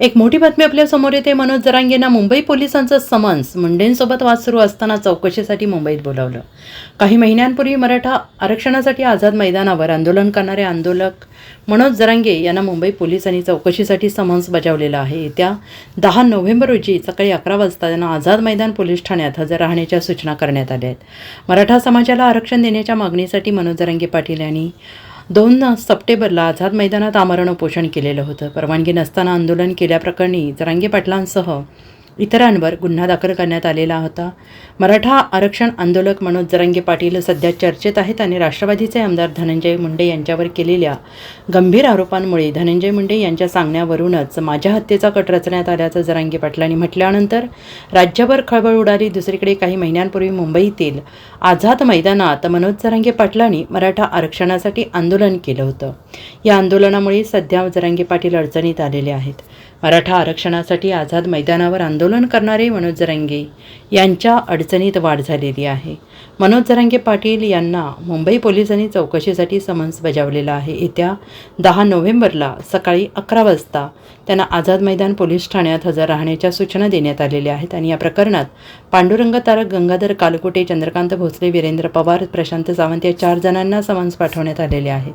एक मोठी बातमी आपल्यासमोर येते. मनोज जरांगेंना मुंबई पोलिसांचं समन्स. मुंडेंसोबत वाद सुरू असताना चौकशीसाठी मुंबईत बोलावलं. काही महिन्यांपूर्वी मराठा आरक्षणासाठी आझाद मैदानावर आंदोलन करणारे आंदोलक मनोज जरांगे यांना मुंबई पोलिसांनी चौकशीसाठी समन्स बजावलेलं आहे. येत्या दहा नोव्हेंबर रोजी सकाळी अकरा वाजता त्यांना आझाद मैदान पोलीस ठाण्यात हजर राहण्याच्या सूचना करण्यात आल्या आहेत. मराठा समाजाला आरक्षण देण्याच्या मागणीसाठी मनोज जरांगे पाटील यांनी दोन सप्टेंबरला आझाद मैदानात आमरण उपोषण केलेलं होतं. परवानगी नसताना आंदोलन केल्याप्रकरणी जरांगे पाटलांसह इतरांवर गुन्हा दाखल करण्यात आलेला होता. मराठा आरक्षण आंदोलक मनोज जरांगे पाटील सध्या चर्चेत आहेत आणि राष्ट्रवादीचे आमदार धनंजय मुंडे यांच्यावर केलेल्या गंभीर आरोपांमुळे धनंजय मुंडे यांच्या सांगण्यावरूनच माझ्या हत्येचा कट रचण्यात आल्याचं जरांगे पाटलांनी म्हटल्यानंतर राज्यभर खळबळ उडाली. दुसरीकडे काही महिन्यांपूर्वी मुंबईतील आझाद मैदानात मनोज जरांगे पाटलांनी मराठा आरक्षणासाठी आंदोलन केलं होतं. या आंदोलनामुळे सध्या जरांगे पाटील अडचणीत आलेले आहेत. मराठा आरक्षणासाठी आझाद मैदानावर आंदोलन करणारे मनोज जरांगे यांच्या अडचणीत वाढ झालेली आहे. मनोज जरांगे पाटील यांना मुंबई पोलिसांनी चौकशीसाठी समन्स बजावलेला आहे. येत्या दहा नोव्हेंबरला सकाळी अकरा वाजता त्यांना आझाद मैदान पोलीस ठाण्यात हजर राहण्याच्या सूचना देण्यात आलेल्या आहेत आणि या प्रकरणात पांडुरंग तारक गंगाधर कालकोटे चंद्रकांत भोसले वीरेंद्र पवार प्रशांत सावंत या चार जणांना समन्स पाठवण्यात आलेले आहेत.